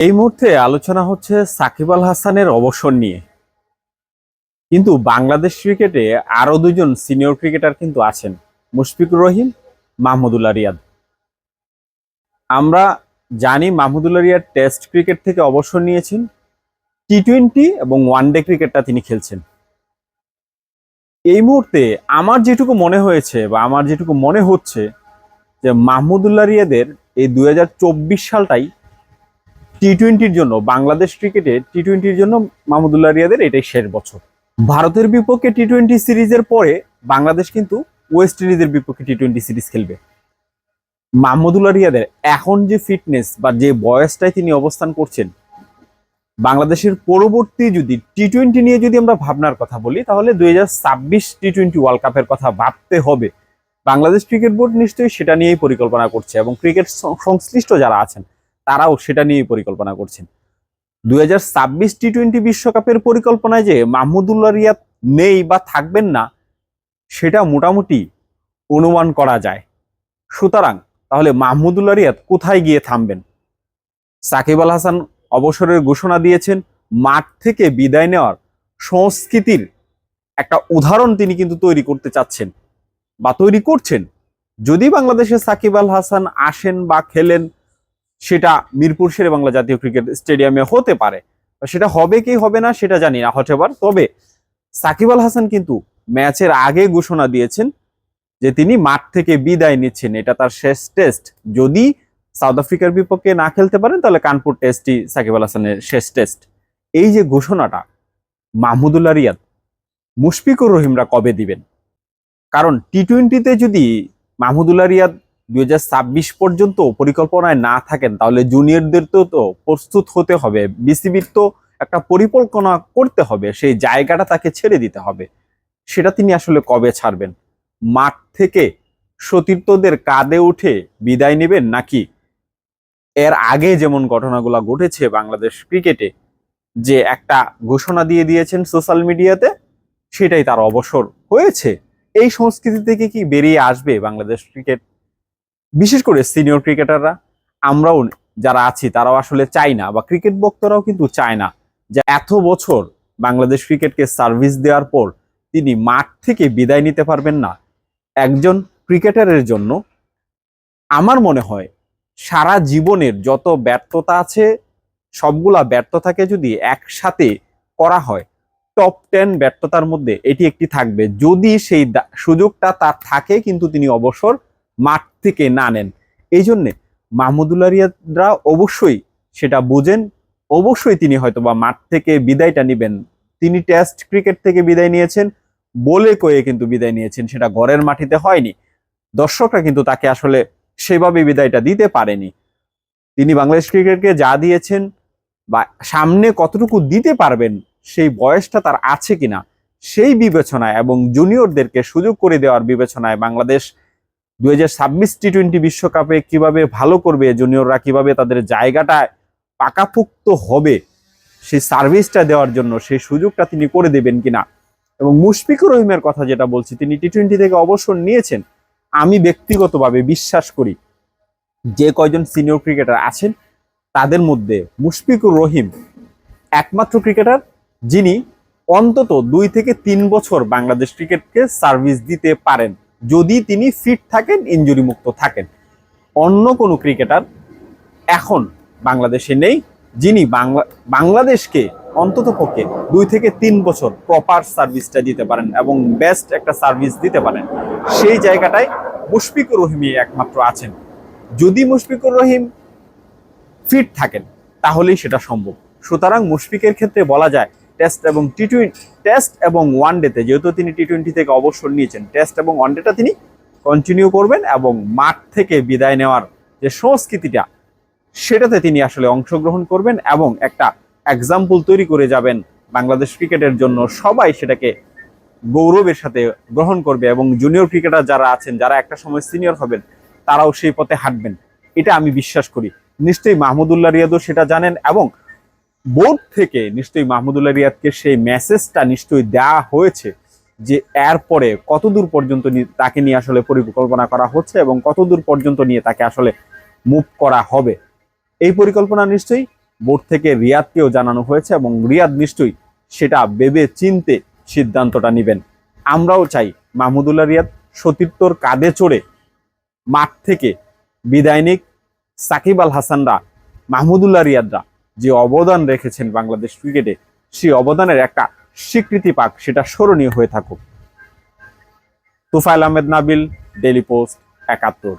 এই মুহূর্তে আলোচনা হচ্ছে সাকিব আল হাসানের অবসর নিয়ে। কিন্তু বাংলাদেশ ক্রিকেটে আরও দুজন সিনিয়র ক্রিকেটার কিন্তু আছেন, মুশফিকুর রহিম, মাহমুদুল্লাহ রিয়াদ। আমরা জানি মাহমুদুল্লাহ রিয়াদ টেস্ট ক্রিকেট থেকে অবসর নিয়েছেন টি টোয়েন্টি এবং ওয়ানডে ক্রিকেটটা তিনি খেলছেন। এই মুহূর্তে আমার যেটুকু মনে হয়েছে বা আমার যেটুকু মনে হচ্ছে যে মাহমুদুল্লাহ রিয়াদের এই দুই হাজার চব্বিশ সালটাই টি টোয়েন্টির জন্য, বাংলাদেশ ক্রিকেটে টি টোয়েন্টির জন্য মাহমুদুল্লাহ রিয়াদের এটাই শেষ বছর। ভারতের বিপক্ষে টি টোয়েন্টি সিরিজের পরে বাংলাদেশ কিন্তু ওয়েস্ট ইন্ডিজের বিপক্ষে টি টোয়েন্টি সিরিজ খেলবে। মাহমুদুল্লাহ রিয়াদের এখন যে ফিটনেস বা যে বয়সটায় তিনি অবস্থান করছেন, বাংলাদেশের পরবর্তী যদি টি টোয়েন্টি নিয়ে যদি আমরা ভাবনার কথা বলি, তাহলে দুই হাজার ছাব্বিশ টি টোয়েন্টি ওয়ার্ল্ড কাপের কথা ভাবতে হবে। বাংলাদেশ ক্রিকেট বোর্ড নিশ্চয়ই সেটা নিয়েই পরিকল্পনা করছে এবং ক্রিকেট সংশ্লিষ্ট যারা আছেন তারাও সেটা নিয়েই পরিকল্পনা করছেন। দুই হাজার ছাব্বিশ টি টোয়েন্টি বিশ্বকাপের পরিকল্পনায় যে মাহমুদুল্লাহ রিয়াদ নেই বা থাকবেন না, সেটা মোটামুটি অনুমান করা যায়। সুতরাং তাহলে মাহমুদুল্লাহ রিয়াদ কোথায় গিয়ে থামবেন? সাকিব আল হাসান অবসরের ঘোষণা দিয়েছেন, মাঠ থেকে বিদায় নেওয়ার সংস্কৃতির একটা উদাহরণ তিনি কিন্তু তৈরি করতে চাচ্ছেন বা তৈরি করছেন। যদি বাংলাদেশে সাকিব আল হাসান আসেন বা খেলেন সেটা মিরপুর শেরে বাংলা জাতীয় ক্রিকেট স্টেডিয়ামে হতে পারে। সেটা হবে কি হবে না সেটা জানি না, হটেবার। তবে সাকিব আল হাসান কিন্তু ম্যাচের আগে ঘোষণা দিয়েছেন যে তিনি মাঠ থেকে বিদায় নিচ্ছেন। এটা তার শেষ টেস্ট। যদি সাউথ আফ্রিকার বিপক্ষে না খেলতে পারেন, তাহলে কানপুর টেস্টই সাকিব আল হাসানের শেষ টেস্ট। এই যে ঘোষণাটা, মাহমুদুল্লাহ রিয়াদ, মুশফিকুর রহিমরা কবে দিবেন? কারণ টি টোয়েন্টিতে যদি মাহমুদুল্লাহ রিয়াদ দুই হাজার ছাব্বিশ পর্যন্ত পরিকল্পনায় না থাকেন, তাহলে জুনিয়রদের তো তো প্রস্তুত হতে হবে। বিসিবির তো একটা পরিকল্পনা করতে হবে, সেই জায়গাটা তাকে ছেড়ে দিতে হবে। সেটা তিনি আসলে কবে ছাড়বেন? মাঠ থেকে সতীর্থদের কাঁধে উঠে বিদায় নেবেন নাকি? এর আগে যেমন ঘটনাগুলো ঘটেছে বাংলাদেশ ক্রিকেটে, যে একটা ঘোষণা দিয়ে দিয়েছেন সোশ্যাল মিডিয়াতে, সেটাই তার অবসর হয়েছে। এই সংস্কৃতি থেকে কি বেরিয়ে আসবে বাংলাদেশ ক্রিকেট? বিশেষ করে সিনিয়র ক্রিকেটাররা আমরাও যারা আছি তারাও আসলে চাই না বা ক্রিকেট ভক্তরাও কিন্তু চায় না যে এত বছর বাংলাদেশ ক্রিকেটকে সার্ভিস দেওয়ার পর তিনি মাঠ থেকে বিদায় নিতে পারবেন না। একজন ক্রিকেটারের জন্য আমার মনে হয় সারা জীবনের যত ব্যর্থতা আছে, সবগুলা ব্যর্থতাকে যদি একসাথে করা হয় টপ টেন ব্যর্থতার মধ্যে এটি একটি থাকবে। যদি সেই সুযোগটা তার থাকে কিন্তু তিনি অবসর মাঠ থেকে না নেন। এই জন্যে মাহমুদুল্লাহ রিয়াদরা অবশ্যই সেটা বুঝেন। অবশ্যই তিনি হয়তো বা মাঠ থেকে বিদায়টা নেবেন। তিনি টেস্ট ক্রিকেট থেকে বিদায় নিয়েছেন, বলে কয়ে কিন্তু বিদায় নিয়েছেন, সেটা ঘরের মাটিতে হয়নি। দর্শকরা কিন্তু তাকে আসলে সেভাবে বিদায়টা দিতে পারেনি। তিনি বাংলাদেশ ক্রিকেটকে যা দিয়েছেন বা সামনে কতটুকু দিতে পারবেন, সেই বয়সটা তার আছে কিনা, সেই বিবেচনায় এবং জুনিয়রদেরকে সুযোগ করে দেওয়ার বিবেচনায় বাংলাদেশ দুই হাজার ছাব্বিশ টি টোয়েন্টি বিশ্বকাপে কীভাবে ভালো করবে জুনিয়ররা কীভাবে তাদের জায়গাটায় পাকাপুক্ত হবে, সেই সার্ভিসটা দেওয়ার জন্য, সেই সুযোগটা তিনি করে দেবেন কিনা? এবং মুশফিকুর রহিমের কথা যেটা বলছি, তিনি টি টোয়েন্টি থেকে অবসর নিয়েছেন। আমি ব্যক্তিগতভাবে বিশ্বাস করি, যে কয়জন সিনিয়র ক্রিকেটার আছেন, তাদের মধ্যে মুশফিকুর রহিম একমাত্র ক্রিকেটার যিনি অন্তত দুই থেকে তিন বছর বাংলাদেশ ক্রিকেটকে সার্ভিস দিতে পারেন। যদি তিনি ফিট থাকেন ইনজুরি মুক্ত থাকেন। অন্য কোনো ক্রিকেটার এখন বাংলাদেশে নেই, যিনি বাংলা বাংলাদেশকে অন্তত পক্ষে দুই থেকে তিন বছর প্রপার সার্ভিসটা দিতে পারেন এবং বেস্ট একটা সার্ভিস দিতে পারেন, সেই জায়গাটায় মুশফিকুর রহিমই একমাত্র আছেন। যদি মুশফিকুর রহিম ফিট থাকেন, তাহলেই সেটা সম্ভব। সুতরাং মুশফিকের ক্ষেত্রে বলা যায় টেস্ট এবং টি টেস্ট এবং ওয়ান ডেতে যেহেতু তিনি টি টোয়েন্টি থেকে অবসর নিয়েছেন টেস্ট এবং ওয়ান ডেটা তিনি কন্টিনিউ করবেন এবং মাঠ থেকে বিদায় নেওয়ার যে সংস্কৃতিটা, সেটাতে তিনি আসলে অংশগ্রহণ করবেন এবং একটা এক্সাম্পল তৈরি করে যাবেন বাংলাদেশ ক্রিকেটের জন্য। সবাই সেটাকে গৌরবের সাথে গ্রহণ করবে এবং জুনিয়র ক্রিকেটার যারা আছেন, যারা একটা সময় সিনিয়র হবেন, তারাও সেই পথে হাঁটবেন। এটা আমি বিশ্বাস করি। নিশ্চয়ই মাহমুদুল্লাহ রিয়াদও সেটা জানেন এবং বোর্ড থেকে নিশ্চয়ই মাহমুদুল্লাহ রিয়াদকে সেই মেসেজটা নিশ্চয়ই দেওয়া হয়েছে যে এরপরে কতদূর পর্যন্ত তাকে নিয়ে আসলে পরিকল্পনা করা হচ্ছে এবং কতদূর পর্যন্ত নিয়ে তাকে আসলে মুভ করা হবে। এই পরিকল্পনা নিশ্চয়ই বোর্ড থেকে রিয়াদকেও জানানো হয়েছে এবং রিয়াদ নিশ্চয়ই সেটা ভেবে চিনতে সিদ্ধান্তটা নেবেন। আমরাও চাই মাহমুদুল্লাহ রিয়াদ সতীর্থর কাঁধে চড়ে মাঠ থেকে বিদায় নিক। সাকিব আল হাসানরা, মাহমুদুল্লাহ রিয়াদরা যে অবদান রেখেছেন বাংলাদেশ ক্রিকেটে, সেই অবদানের একটা স্বীকৃতি পাক, সেটা স্মরণীয় হয়ে থাকুক। তুফাইল আহমেদ নাবিল ডেলি পোস্ট একাত্তর।